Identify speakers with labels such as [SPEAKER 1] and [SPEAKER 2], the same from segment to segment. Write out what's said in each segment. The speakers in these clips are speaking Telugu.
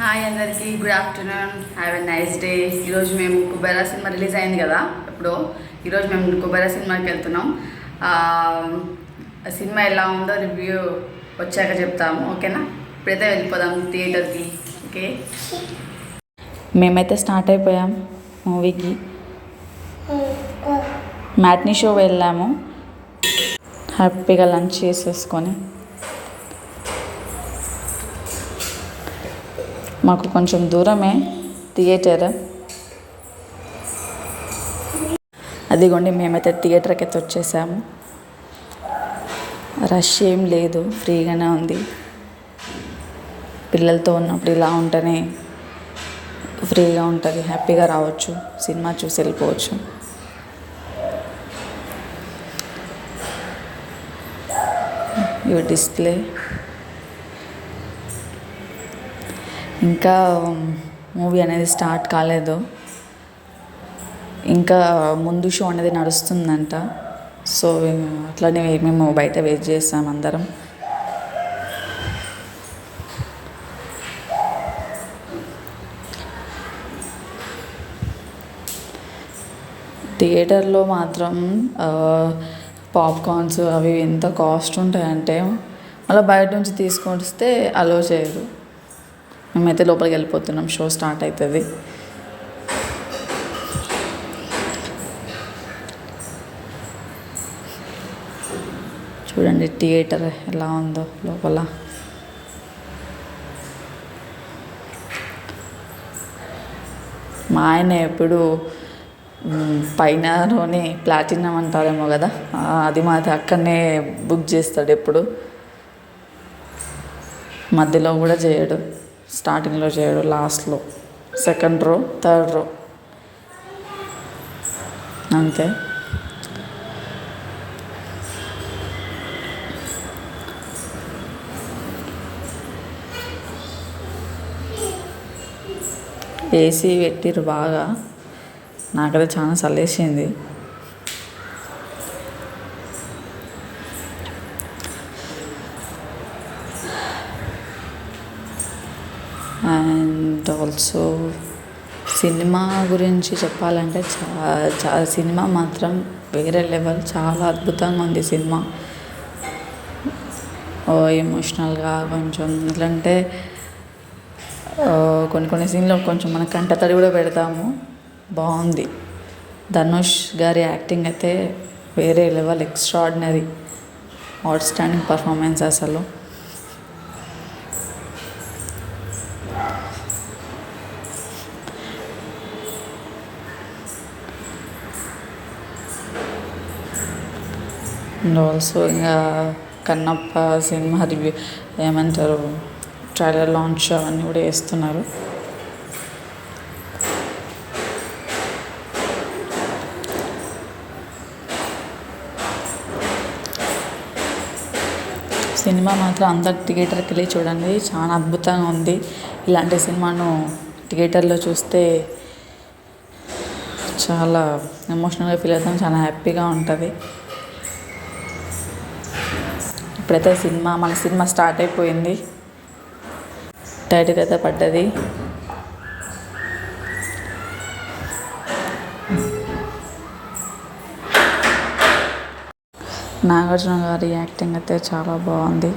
[SPEAKER 1] హాయ్ అందరికీ good afternoon have a nice day ఈరోజు మేము కుబేరా సినిమా రిలీజ్ అయింది కదా ఎప్పుడో? ఈరోజు మేము కుబేరా సినిమాకి వెళ్తున్నాం. సినిమా ఎలా ఉందో రివ్యూ వచ్చాక చెప్తాము ఓకేనా? ఇప్పుడైతే వెళ్ళిపోదాం థియేటర్కి ఓకే?
[SPEAKER 2] మేమైతే స్టార్ట్ అయిపోయాం మూవీకి. మ్యాట్నీ షో వెళ్ళాము. హ్యాపీగా లంచ్ చేసేసుకొని. మాకు కొంచెం దూరమే థియేటర్. అదిగోండి మేమైతే థియేటర్కి అయితే వచ్చేసాము రష్ ఏం లేదు ఫ్రీగానే ఉంది. పిల్లలతో ఉన్నప్పుడు ఇలా ఉంటేనే ఫ్రీగా ఉంటుంది హ్యాపీగా రావచ్చు సినిమా చూసి వెళ్ళిపోవచ్చు. ఇవి డిస్ప్లే. ఇంకా um, మూవీ అనేది స్టార్ట్ కాలేదు. ఇంకా ముందు షో అనేది నడుస్తుందంట. సో అట్లనే మేము బయట వెయిట్ చేస్తాం అందరం. థియేటర్లో మాత్రం పాప్కార్న్స్ అవి ఎంత కాస్ట్ ఉంటాయంటే మళ్ళీ బయట నుంచి తీసుకొస్తే అలో చేయరు. మేమైతే లోపలికి వెళ్ళిపోతున్నాం. షో స్టార్ట్ అవుతుంది చూడండి థియేటర్ ఎలా ఉందో లోపల. మా ఆయన ఎప్పుడు మ్, పైన రోని ప్లాటినం అంటారేమో కదా అది మాది అక్కడనే బుక్ చేస్తాడు ఎప్పుడు. మధ్యలో కూడా చేయడు. స్టార్టింగ్లో చేయడు లాస్ట్లో. Second row third row. అంతే. ఏసీ పెట్టిరు బాగా. నాకైతే చాలా చల్లేసింది. అండ్ ఆల్సో సినిమా గురించి చెప్పాలంటే చా చా సినిమా మాత్రం వేరే లెవెల్. చాలా అద్భుతంగా ఉంది సినిమా. ఎమోషనల్గా కొంచెం ఎట్లంటే కొన్ని కొన్ని సీన్లో కొంచెం మన కంటతడి కూడా పెడతాము. బాగుంది. ధనుష్ గారి యాక్టింగ్ అయితే వేరే level extraordinary. Outstanding performance అసలు. అండ్ ఆల్సో ఇంకా కన్నప్ప సినిమా రివ్యూ ఏమంటారు ట్రైలర్ లాంచ్ అవన్నీ కూడా వేస్తున్నారు. సినిమా మాత్రం అందరు థియేటర్కి వెళ్ళి చూడండి. చాలా అద్భుతంగా ఉంది. ఇలాంటి సినిమాను థియేటర్లో చూస్తే చాలా ఎమోషనల్గా ఫీల్ అవుతాం. చాలా హ్యాపీగా ఉంటుంది. ఇప్పుడైతే సినిమా మన సినిమా స్టార్ట్ అయిపోయింది. టైటిల్ అయితే పడ్డది. నాగార్జున గారి యాక్టింగ్ అయితే చాలా బాగుంది.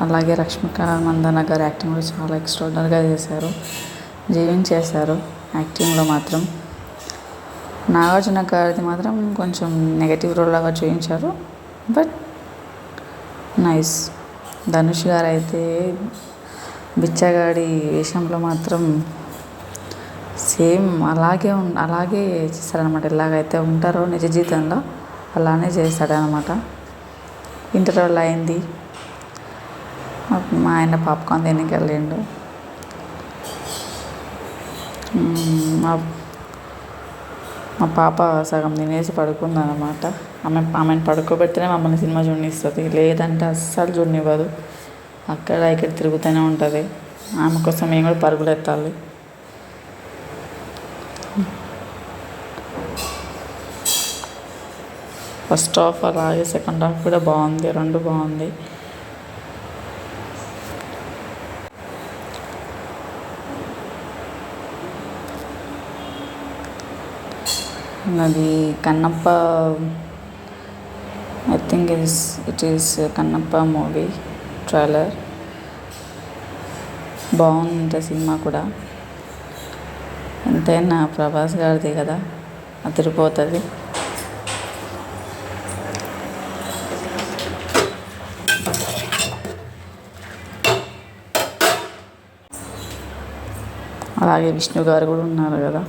[SPEAKER 2] అలాగే రష్మిక మందన గారి యాక్టింగ్ కూడా చాలా ఎక్స్ట్రాడనరీగా చేశారు. జీవించేశారు యాక్టింగ్లో మాత్రం. నాగార్జున గారిది మాత్రం కొంచెం నెగటివ్ రోల్ లాగా చూపించారు. But nice. ధనుష్ గారు అయితే బిచ్చగాడి వేషంలో మాత్రం సేమ్ అలాగే ఉ అలాగే చేస్తారనమాట ఎలాగైతే ఉంటారో నిజ జీవితంలో అలానే చేస్తాడనమాట ఇంటర్వెల్ అయింది. మా- ఆయన పాప్కార్న్ తినకి వెళ్ళిండు మా మా పాప సగం తినేసి పడుకుందనమాట ఆమె ఆమెను పడుకోబెడితేనే మమ్మల్ని సినిమా చూడనిస్తుంది. లేదంటే అస్సలు చూడనివ్వదు. అక్కడ ఇక్కడ తిరుగుతూనే ఉంటుంది. ఆమె కోసం మేము కూడా పరుగులు ఎత్తాలి. ఫస్ట్ హాఫ్ అలాగే సెకండ్ హాఫ్ కూడా బాగుంది. రెండు బాగుంది. అది Kannappa I think is it is Kannappa movie trailer బాగుంది సినిమా కూడా. ఎంతైనా ప్రభాస్ గారిది కదా. అదిరిపోతుంది. అలాగే విష్ణు గారు కూడా ఉన్నారు కదా.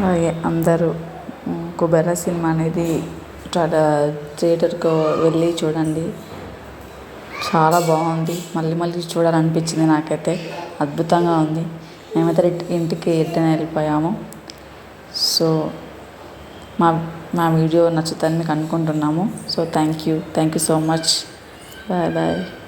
[SPEAKER 2] అలాగే అందరూ ఉమ్, కుబేర సినిమా అనేది చాలా థియేటర్కు వెళ్ళి చూడండి. చాలా బాగుంది. మళ్ళీ మళ్ళీ చూడాలనిపించింది నాకైతే. అద్భుతంగా ఉంది. మేమైతే ఇంటికి రిటర్న్ వెళ్ళిపోయాము. సో మా మా వీడియో నచ్చుతుందని మీకు అనుకుంటున్నాము. So thank you thank you so much. Bye bye.